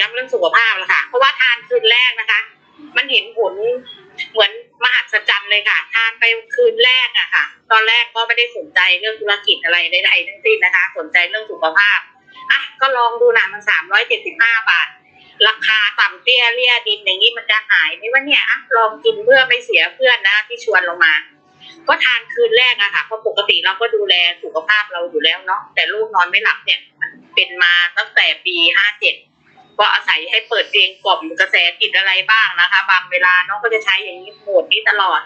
ย้ำเรื่องสุขภาพแล้วค่ะ เพราะว่าทานคืนแรกนะคะ มันเห็นผลเหมือนมหัศจรรย์เลยค่ะ ทานไปคืนแรกอะค่ะ ตอนแรกก็ไม่ได้สนใจเรื่องธุรกิจอะไรใดๆทั้งสิ้นนะคะ สนใจเรื่องสุขภาพอะก็ลองดูนะมันสามร้อยเจ็ดสิบห้าบาท ราคาต่ำเตี้ยเลี่ยดินอย่างนี้มันจะหายไหมว่าเนี่ยอะลองกินเพื่อไม่เสียเพื่อนนะที่ชวนลงมาก็ทานคืนแรกอะค่ะเพราะปกติเราก็ดูแลสุขภาพเราอยู่แล้วเนาะแต่ลูกนอนไม่หลับเนี่ย มันเป็นมาตั้งแต่ปีห้าเจ็ด ก็อาศัยให้เปิดเพลงกล่อมกระแสจิตอะไรบ้างนะคะ บางเวลาน้องก็จะใช้อย่างนี้โหมดนี้ตลอด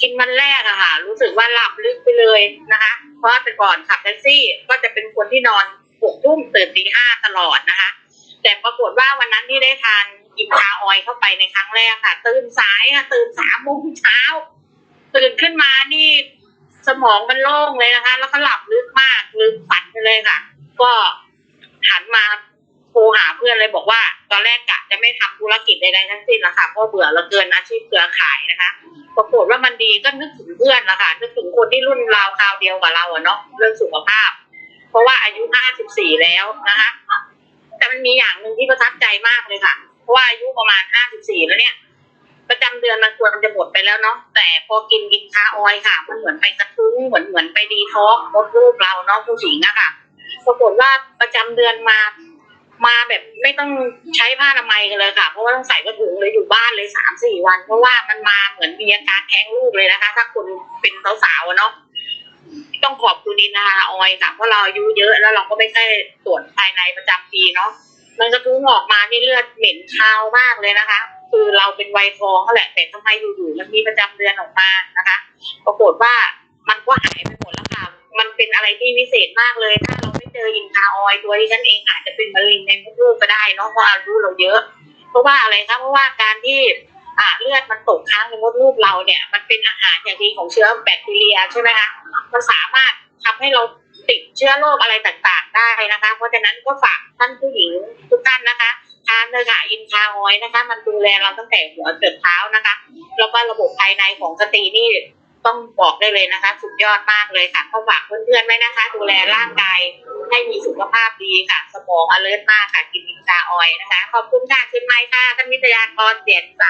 กินวันแรกอะค่ะ รู้สึกว่าหลับลึกไปเลยนะคะ เพราะว่าแต่ก่อนขับแท็กซี่ก็จะเป็นคนที่นอนหกทุ่มตื่นตีห้าตลอดนะคะ แต่ปรากฏว่าวันนั้นที่ได้ทานกินชาออยเข้าไปในครั้งแรกค่ะ ตื่นสายค่ะตื่นสามโมงเช้าตื่นขึ้นมานี่สมองมันโล่งเลยนะคะ แล้วก็หลับลึกมากลืมฝันไปเลยค่ะ ก็ หาเพื่อนเลยบอกว่า ตอนแรกกะจะไม่ทำธุรกิจใดๆทั้งสิ้นละค่ะเพราะเบื่อเหลือเกินอาชีพเครือข่ายนะคะปรากฏว่ามันดีก็นึกถึงเพื่อนละค่ะนึกถึงคนที่รุ่นราวคราวเดียวกับเราอะเนาะเรื่องสุขภาพ เพราะว่าอายุห้าสิบสี่แล้วนะคะ แต่มันมีอย่างหนึ่งที่ประทับใจมากเลยค่ะ เพราะว่าอายุประมาณห้าสิบสี่แล้วเนี่ยประจำเดือนมันควรจะหมดไปแล้วเนาะแต่พอกินกินคาออยค่ะ มันเหมือนไปกระทุ้งเหมือนเหมือนไปดีท็อกมดลูกเราเนาะผู้หญิงอะค่ะปรากฏว่าประจำเดือนมา มาแบบไม่ต้องใช้ผ้าอนามัยกันเลยค่ะ เพราะว่าต้องใส่กระถุงเลยอยู่บ้านเลยสามสี่วัน เพราะว่ามันมาเหมือนมีอาการแท้งลูกเลยนะคะ ถ้าคุณเป็นสาวๆอะเนาะต้องขอบคุณนินนะคะออยค่ะเพราะเราอายุเยอะแล้วเราก็ไม่ใช่ตรวจภายในประจำปีเนาะมันกระทุ้งออกมานี่เลือดเหม็นคาวมากเลยนะคะ คือเราเป็นวัยทองก็แหละแต่ทำไมอยู่ๆมันมีประจำเดือนออกมานะคะ ปรากฏว่ามันก็หายไปหมดแล้วค่ะ มันเป็นอะไรที่วิเศษมากเลยถ้าเรา ออินคาออยตัวที่ฉันเองอาจจะเป็นมะเร็งในมดลูกก็ได้เนาะเพราะอายุเราเยอะ เพราะว่าอะไรคะเพราะว่าการที่อ่าเลือดมันตกค้างในมดลูกเราเนี่ย มันเป็นอาหารอย่างดีของเชื้อแบคทีเรียใช่ไหมคะมันสามารถทำให้เราติดเชื้อโรคอะไรต่างๆได้นะคะ เพราะฉะนั้นก็ฝากท่านผู้หญิงทุกท่านนะคะทานเลยค่ะอินคาออยนะคะ มันดูแลเราตั้งแต่หัวจนเท้านะคะ แล้วก็ระบบภายในของสตรีนี่ต้องบอกได้เลยนะคะ สุดยอดมากเลยค่ะก็ฝากเพื่อนๆไว้นะคะ ดูแลร่างกาย ให้มีสุขภาพดีค่ะ สมองอเลิร์มากค่ะ กินอินคาออยนะคะ ขอบคุณค่ะขึ้นไม้ค่ะ ท่านวิทยากรเสียนใส